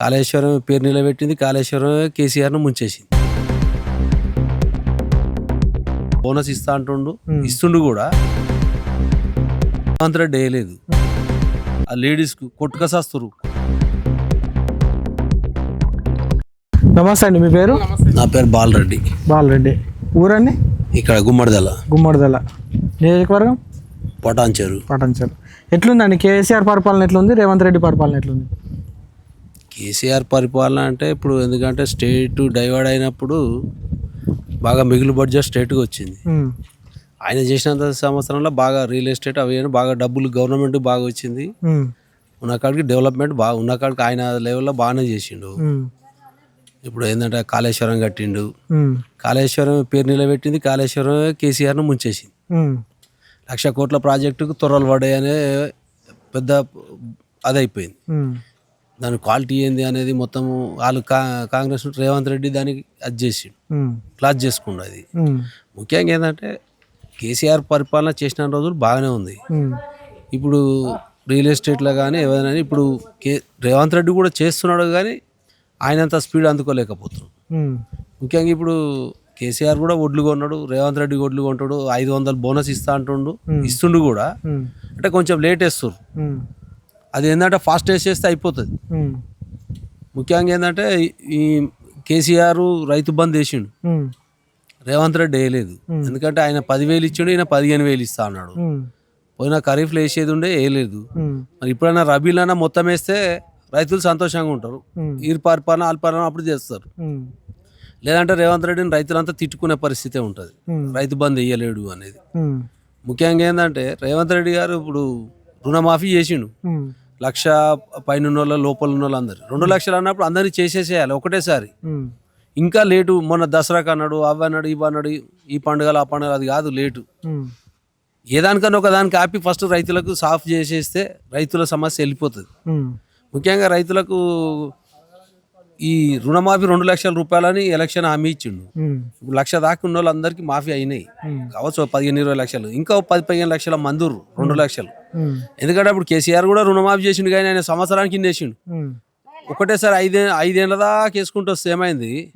కాళేశ్వరం పేరు నిలబెట్టింది కాళేశ్వరం కేసీఆర్ను ముంచేసింది. బోనస్ ఇస్తా అంటుండు. ఇస్తుండు కూడా. అంతటా వేయలేదు. ఆ లేడీస్కు కొట్టుకసేస్తారు నమస్తే అండి మీ పేరు? నా పేరు బాలరెడ్డి. బాలరెడ్డి. ఊరండి? ఇక్కడ గుమ్మడిదల. గుమ్మడిదల. నియోజకవర్గం? పొటాంచేరు పటంచల్ ఎట్లుందండి? కేసీఆర్ పరిపాలన ఎట్లుంది? రేవంత్ రెడ్డి పరిపాలన ఎట్లుంది? కేసీఆర్ పరిపాలన అంటే ఇప్పుడు ఎందుకంటే స్టేట్ డైవర్డ్ అయినప్పుడు బాగా మిగులు బడ్జెట్ స్టేట్గా వచ్చింది. ఆయన చేసినంత సంవత్సరంలో బాగా రియల్ ఎస్టేట్ అవి బాగా డబ్బులు గవర్నమెంట్ బాగా వచ్చింది. ఉన్న కాడికి డెవలప్మెంట్ బాగా ఉన్న కాడికి ఆయన లెవెల్లో బాగానే చేసిండు. ఇప్పుడు ఏంటంటే కాళేశ్వరం కట్టిండు. కాళేశ్వరం పేరు నిలబెట్టింది. కాళేశ్వరం కేసీఆర్ను ముంచేసింది. లక్ష కోట్ల ప్రాజెక్టుకు త్వరలు అనే పెద్ద అదైపోయింది. దాని క్వాలిటీ ఏంది అనేది మొత్తం వాళ్ళు కా కాంగ్రెస్ రేవంత్ రెడ్డి దానికి అది చేసిండు. క్లాస్ చేసుకుండు అది. ముఖ్యంగా ఏంటంటే కేసీఆర్ పరిపాలన చేసిన రోజులు బాగానే ఉంది. ఇప్పుడు రియల్ ఎస్టేట్లో కానీ ఏదైనా ఇప్పుడు కే రేవంత్ రెడ్డి కూడా చేస్తున్నాడు కానీ ఆయనంత స్పీడ్ అందుకోలేకపోతున్నాడు. ముఖ్యంగా ఇప్పుడు కేసీఆర్ కూడా ఒడ్లు కొన్నాడు రేవంత్ రెడ్డి ఒడ్లు కొంటాడు ఐదు వందలు బోనస్ ఇస్తా అంటుండు ఇస్తుండు కూడా. అంటే కొంచెం లేట్ వేస్తారు ఉమ్, అది ఏంటంటే ఫాస్ట్ వేసేస్తే అయిపోతుంది. ముఖ్యంగా ఏంటంటే ఈ కేసీఆర్ రైతు బంద్ వేసిండు. రేవంత్ రెడ్డి వేయలేదు. ఎందుకంటే ఆయన పదివేలు ఇచ్చిండు ఈయన పదిహేను వేలు ఇస్తా అన్నాడు. పోయిన ఖరీఫ్లో వేసేది ఉండే వేయలేదు. మరి ఇప్పుడైనా రబీలైనా మొత్తం వేస్తే రైతులు సంతోషంగా ఉంటారు. ఉమ్, ఈరు పారిపాలన అల్పాలన అప్పుడు చేస్తారు. లేదంటే రేవంత్ రెడ్డిని రైతులంతా తిట్టుకునే పరిస్థితే ఉంటుంది. రైతు బంద్ వేయలేడు అనేది. ముఖ్యంగా ఏంటంటే రేవంత్ రెడ్డి గారు ఇప్పుడు రుణమాఫీ చేసిండు. లక్ష పైన వాళ్ళ లోపల ఉన్న వాళ్ళందరూ రెండు లక్షలు అన్నప్పుడు అందరినీ చేసేసేయాలి ఒకటేసారి. ఇంకా లేటు మొన్న దసరాకు అన్నాడు అవి అన్నాడు ఇవి అన్నాడు ఈ పండుగలు ఆ పండుగ అది కాదు లేటు. ఉమ్, ఏ దానికన్నా ఒక దానికి ఆపి ఫస్ట్ రైతులకు సాఫ్ చేసేస్తే రైతుల సమస్య వెళ్ళిపోతుంది. ముఖ్యంగా రైతులకు ఈ రుణమాఫీ రెండు లక్షల రూపాయలని ఎలక్షన్ హామీ ఇచ్చిండు. ఇప్పుడు లక్ష దాకా ఉన్న వాళ్ళందరికీ మాఫీ అయినాయి. కావచ్చు పదిహేను ఇరవై లక్షలు. ఇంకా పది పదిహేను లక్షల మందురు రెండు లక్షలు. ఎందుకంటే అప్పుడు కేసీఆర్ కూడా రుణమాఫీ చేసిండు కానీ ఆయన సంవత్సరానికి కింద వేసిండు. ఒకటేసారి ఐదే ఐదేళ్ళ దాకా వేసుకుంటూ వస్తే ఏమైంది?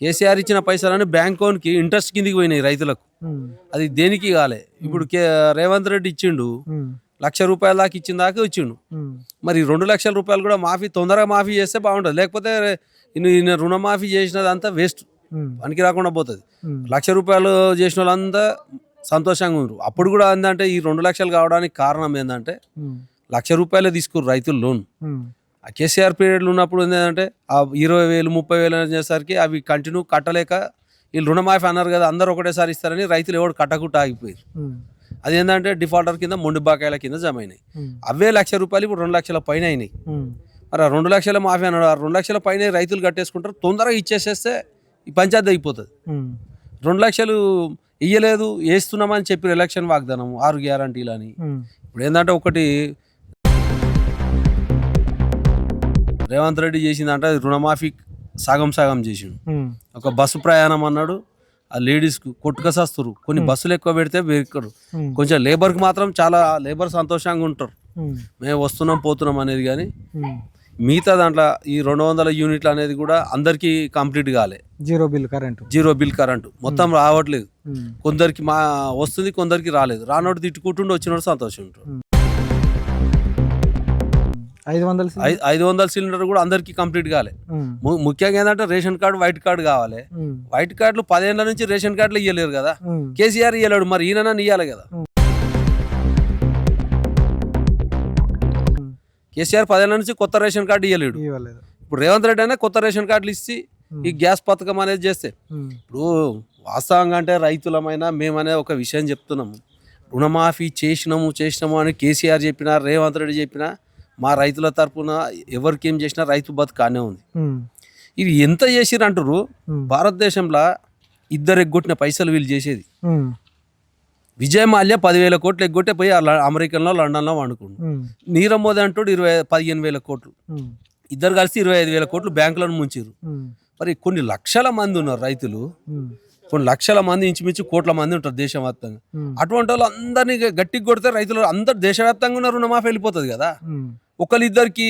కేసీఆర్ ఇచ్చిన పైసలని బ్యాంకోన్కి ఇంట్రెస్ట్ కిందికి పోయినాయి రైతులకు. అది దేనికి కాలే? ఇప్పుడు రేవంత్ రెడ్డి ఇచ్చిండు. లక్ష రూపాయల దాకా ఇచ్చిన దాకా ఇచ్చిండు మరి రెండు లక్షల రూపాయలు కూడా మాఫీ తొందరగా మాఫీ చేస్తే బాగుంటుంది. లేకపోతే ఈయన రుణమాఫీ చేసినదంతా వేస్ట్. పనికి రాకుండా పోతుంది. లక్ష రూపాయలు చేసిన వాళ్ళంతా సంతోషంగా ఉన్నారు అప్పుడు కూడా ఏంటంటే ఈ రెండు లక్షలు కావడానికి కారణం ఏంటంటే లక్ష రూపాయలే తీసుకురు రైతులు లోన్. ఆ కేసీఆర్ పీరియడ్లో ఉన్నప్పుడు ఏంటంటే ఆ ఇరవై వేలు ముప్పై వేలు అనేసరికి అవి కంటిన్యూ కట్టలేక వీళ్ళు రుణమాఫీ అన్నారు కదా అందరూ ఒకటేసారి ఇస్తారని రైతులు ఎవడు కట్టకుండా ఆగిపోయారు. అది ఏంటంటే డిఫాల్టర్ కింద మొండి బాకాయల కింద జమ అయినాయి అవే లక్ష రూపాయలు ఇప్పుడు రెండు లక్షల పైన అయినాయి. మరి ఆ రెండు లక్షల మాఫీ అన్నాడు. ఆ రెండు లక్షల పైన రైతులు కట్టేసుకుంటారు. తొందరగా ఇచ్చేసేస్తే ఈ పంచాయతీ అయిపోతుంది. రెండు లక్షలు ఇయ్యలేదు వేస్తున్నామని చెప్పి ఎలక్షన్ వాగ్దానం ఆరు గ్యారంటీలు అని ఇప్పుడు ఏంటంటే ఒకటి రేవంత్ రెడ్డి చేసిందంటే అది రుణమాఫీ సగం సగం చేసిండు. ఒక బస్సు ప్రయాణం అన్నాడు. ఆ లేడీస్కు కొట్టుకసేస్తారు కొన్ని బస్సులు ఎక్కువ పెడితే వెక్కరు ఉమ్, కొంచెం లేబర్కి మాత్రం చాలా లేబర్ సంతోషంగా ఉంటారు. మేము వస్తున్నాం పోతున్నాం అనేది కానీ. మిగతా దాంట్లో ఈ రెండు వందల యూనిట్లు అనేది కూడా అందరికీ కంప్లీట్ కాలే. Zero bill current zero bill current మొత్తం రావట్లేదు. కొందరికి మా వస్తుంది కొందరికి రాలేదు. రానోడు తిట్టుకుంటుండే వచ్చినోడు సంతోషం ఉంటారు ఐదు వందలు ఐదు వందల సిలిండర్ కూడా అందరికీ కంప్లీట్ కాలే. ముఖ్యంగా ఏంటంటే రేషన్ కార్డు వైట్ కార్డు కావాలి. వైట్ కార్డులు పదేళ్ళ నుంచి రేషన్ కార్డులు ఇవ్వలేరు కదా. కేసీఆర్ ఇవ్వలేడు మరి ఈయన ఇవ్వాలి కదా. కేసీఆర్ పదేళ్ళ నుంచి కొత్త రేషన్ కార్డు ఇవ్వలేడు ఇప్పుడు రేవంత్ రెడ్డి అయినా కొత్త రేషన్ కార్డులు ఇచ్చి ఈ గ్యాస్ పథకం అనేది చేస్తే. ఇప్పుడు వాస్తవంగా అంటే రైతులమైనా మేమనే ఒక విషయం చెప్తున్నాము. రుణమాఫీ చేసినాము చేసినాము అని కేసీఆర్ చెప్పినా రేవంత్ రెడ్డి చెప్పినా మా రైతుల తరపున ఎవరికి ఏం చేసినా రైతు బతుకానే ఉంది. ఇది ఎంత చేసిరు అంటారు భారతదేశంలో ఇద్దరు ఎగ్గొట్టిన పైసలు వీళ్ళు చేసేది. విజయ్ మాల్యా పదివేల కోట్లు ఎగ్గొట్టే పోయి అమెరికన్లో లండన్లో వండుకుండు. నీరవ్ మోదీ అంటాడు ఇరవై పదిహేను వేల కోట్లు. ఇద్దరు కలిసి ఇరవై ఐదు వేల కోట్లు బ్యాంకులను ముంచారు మరి కొన్ని లక్షల మంది ఉన్నారు రైతులు. కొన్ని లక్షల మంది ఇంచుమించు కోట్ల మంది ఉంటారు దేశవ్యాప్తంగా. అటువంటి వాళ్ళు అందరినీ గట్టిగా కొడితే రైతులు అందరు దేశవ్యాప్తంగా ఉన్న రుణమాఫీ వెళ్ళిపోతుంది కదా. ఉమ్, ఒకళ్ళిద్దరికి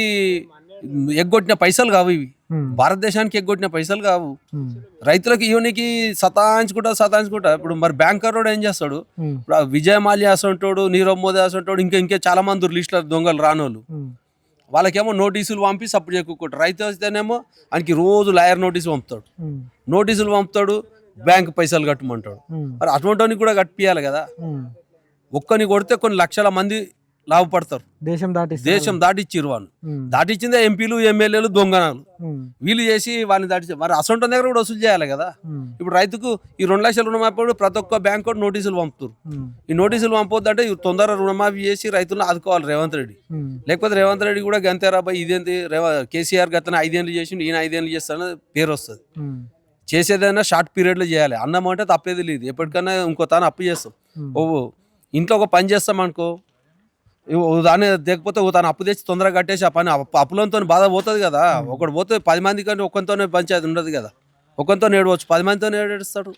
ఎగ్గొట్టిన పైసలు కావు ఇవి. భారతదేశానికి ఎగ్గొట్టిన పైసలు కావు. రైతులకు ఇవనికి సతాయించుకుంటా సతాయించుకుంటా. ఇప్పుడు మరి బ్యాంకర్ ఏం చేస్తాడు? ఇప్పుడు విజయ్ మాల్యా అసంటోడు నీరవ్ మోదీ అసంటోడు ఇంకా ఇంకా చాలా మంది లిస్టులో దొంగలు రానోళ్ళు. వాళ్ళకేమో నోటీసులు పంపి సపోర్ట్ చేయకుంటారు రైతు వస్తేనేమో ఆయనకి రోజు లాయర్ నోటీసు పంపుతాడు. నోటీసులు పంపుతాడు బ్యాంక్ పైసలు కట్టమంటాడు. మరి అటువంటి కూడా కట్టియాలి కదా. ఒక్కని కొడితే కొన్ని లక్షల మంది లాభపడతారు. దేశం దాటి దేశం దాటిచ్చిరు వాళ్ళు. దాటిచ్చిందే ఎంపీలు ఎమ్మెల్యేలు దొంగనాలు. వీళ్ళు చేసి వాళ్ళని దాటి మరి అసొంటి దగ్గర కూడా వసూలు చేయాలి కదా. ఇప్పుడు రైతుకు ఈ రెండు లక్షల రుణమాపి ప్రతి ఒక్క బ్యాంక్ కూడా నోటీసులు పంపుతారు ఈ నోటీసులు పంపొద్దంటే ఈ తొందరగా రుణమాఫీ చేసి రైతులను ఆదుకోవాలి రేవంత్ రెడ్డి. లేకపోతే రేవంత్ రెడ్డి కూడా గంతేరాబాయ్ ఇదేంటి కేసీఆర్ గతన ఐదేళ్ళు చేసి ఈయన ఐదేళ్ళు చేస్తానని పేరు వస్తుంది. చేసేదైనా షార్ట్ పీరియడ్లో చేయాలి. అన్నం అంటే తప్పేది లేదు. ఎప్పటికైనా ఇంకో తాను అప్పు చేస్తాం. ఓ ఇంట్లో ఒక పని చేస్తాం అనుకో దాన్ని లేకపోతే తాను అప్పు తెచ్చి తొందరగా కట్టేసి ఆ పని అప్పు అప్పులతో బాధ పోతుంది కదా. ఒకటి పోతే పది మంది కానీ ఒక్కరితోనే పంచాయతీ ఉండదు కదా. ఒక్కరితో నేడవచ్చు పది మందితో నేడేస్తాడు